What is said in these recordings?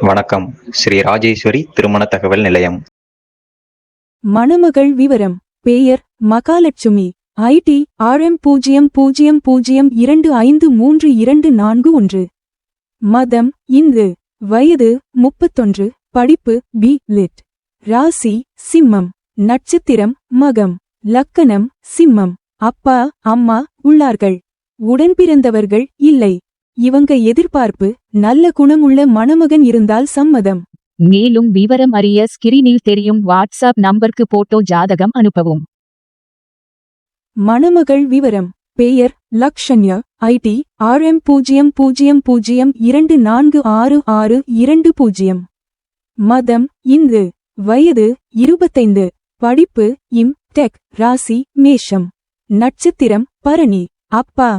வணக்கம். ஸ்ரீ ராஜேஸ்வரி திருமண தகவல் நிலையம். மணமகள் விவரம். பெயர் மகாலட்சுமி. ஐடி ஆர்எம் பூஜ்ஜியம் பூஜ்ஜியம் பூஜ்ஜியம் இரண்டு ஐந்து மூன்று இரண்டு நான்கு ஒன்று. மதம் இந்து. வயது முப்பத்தொன்று. படிப்பு பி. லிட். ராசி சிம்மம். நட்சத்திரம் மகம். லக்கணம் சிம்மம். அப்பா அம்மா உள்ளார்கள். உடன்பிறந்தவர்கள் இல்லை. இவங்க எதிர்பார்ப்பு நல்ல குணமுள்ள மணமகன் இருந்தால் சம்மதம். மேலும் விவரம் அறிய ஸ்கிரீனில் தெரியும் வாட்ஸ்அப் நம்பருக்கு போட்டோ ஜாதகம் அனுப்பவும். மணமகள் விவரம் பெயர் லக்ஷன்யா ஐடி ஆர்எம் பூஜ்ஜியம் பூஜ்ஜியம் பூஜ்ஜியம் இரண்டு நான்கு ஆறு ஆறு இரண்டு பூஜ்ஜியம். மதம் இந்து வயது இருபத்தைந்து. படிப்பு இம் டெக் ராசி மேஷம். நட்சத்திரம் பரணி. அப்பா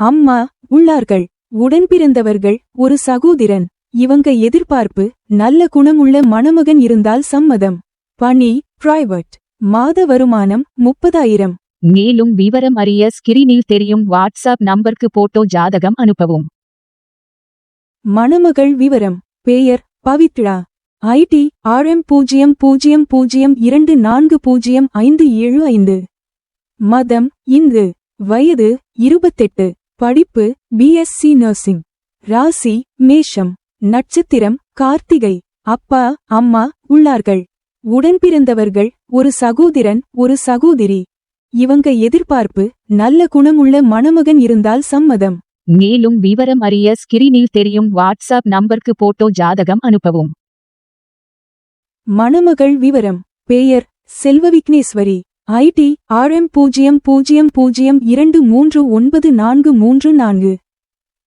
அம்மா உள்ளார்கள். உடன்பிறந்தவர்கள் ஒரு சகோதரன். இவங்க எதிர்பார்ப்பு நல்ல குணமுள்ள மணமகன் இருந்தால் சம்மதம். பணி பிரைவேட் மாத வருமானம் முப்பதாயிரம். மேலும் விவரம் அறிய ஸ்கிரீனில் தெரியும் வாட்ஸ்அப் நம்பருக்கு போட்டோ ஜாதகம் அனுப்பவும். மணமகள் விவரம் பெயர் பவித்ரா. ஐடி ஆர்எம் பூஜ்ஜியம் பூஜ்ஜியம் பூஜ்ஜியம் இரண்டு நான்கு பூஜ்ஜியம் ஐந்து ஏழு ஐந்து. மதம் இந்து. வயது இருபத்தெட்டு. படிப்பு பிஎஸ்சி நர்சிங் ராசி மேஷம் நட்சத்திரம் கார்த்திகை. அப்பா அம்மா உள்ளார்கள். உடன்பிறந்தவர்கள் ஒரு சகோதரன் ஒரு சகோதரி. இவங்க எதிர்பார்ப்பு நல்ல குணமுள்ள மணமகன் இருந்தால் சம்மதம். மேலும் விவரம் அறிய ஸ்கிரீனில் தெரியும் வாட்ஸ்அப் நம்பருக்கு போட்டோ ஜாதகம் அனுப்பவும். மணமகள் விவரம் பெயர் செல்வவிக்னேஸ்வரி ஐடி ஆர்எம் பூஜ்ஜியம் பூஜ்ஜியம் பூஜ்ஜியம் இரண்டு மூன்று ஒன்பது நான்கு மூன்று நான்கு.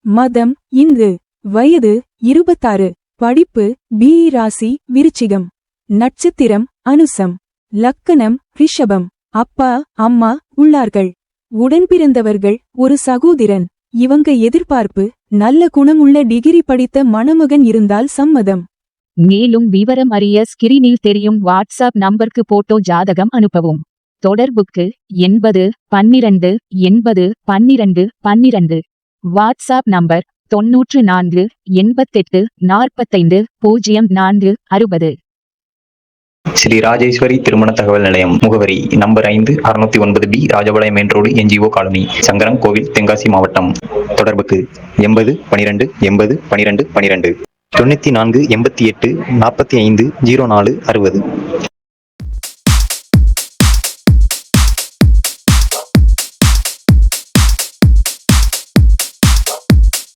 மதம் இந்து. வயது இருபத்தாறு. படிப்பு பிஇ ராசி விருச்சிகம். நட்சத்திரம் அனுசம். லக்கணம் ரிஷபம். அப்பா அம்மா உள்ளார்கள். உடன்பிறந்தவர்கள் ஒரு சகோதரன். இவங்க எதிர்பார்ப்பு நல்ல குணமுள்ள டிகிரி படித்த மணமகன் இருந்தால் சம்மதம். மேலும் விவரம் அறிய ஸ்கிரீனில் தெரியும் வாட்ஸ்அப் நம்பருக்கு போட்டோ ஜாதகம் அனுப்பவும். தொடர்புக்கு எண்பது பன்னிரண்டு எண்பது பன்னிரண்டு பன்னிரண்டு. வாட்ஸ்அப் நம்பர் தொன்னூற்று நான்கு எண்பத்தெட்டு நாற்பத்தைந்து பூஜ்ஜியம் நான்கு அறுபது. ஸ்ரீ ராஜேஸ்வரி திருமண தகவல் நிலையம் முகவரி நம்பர் ஐந்து அறுநூத்தி ஒன்பது B Rajapalayam main road NGO colony Sankaran Kovil Tenkasi மாவட்டம். தொடர்புக்கு எண்பது பனிரெண்டு எண்பது பனிரெண்டு பனிரெண்டு தொண்ணூத்தி நான்கு எண்பத்தி எட்டு நாற்பத்தி ஐந்து ஜீரோ நாலு அறுபது.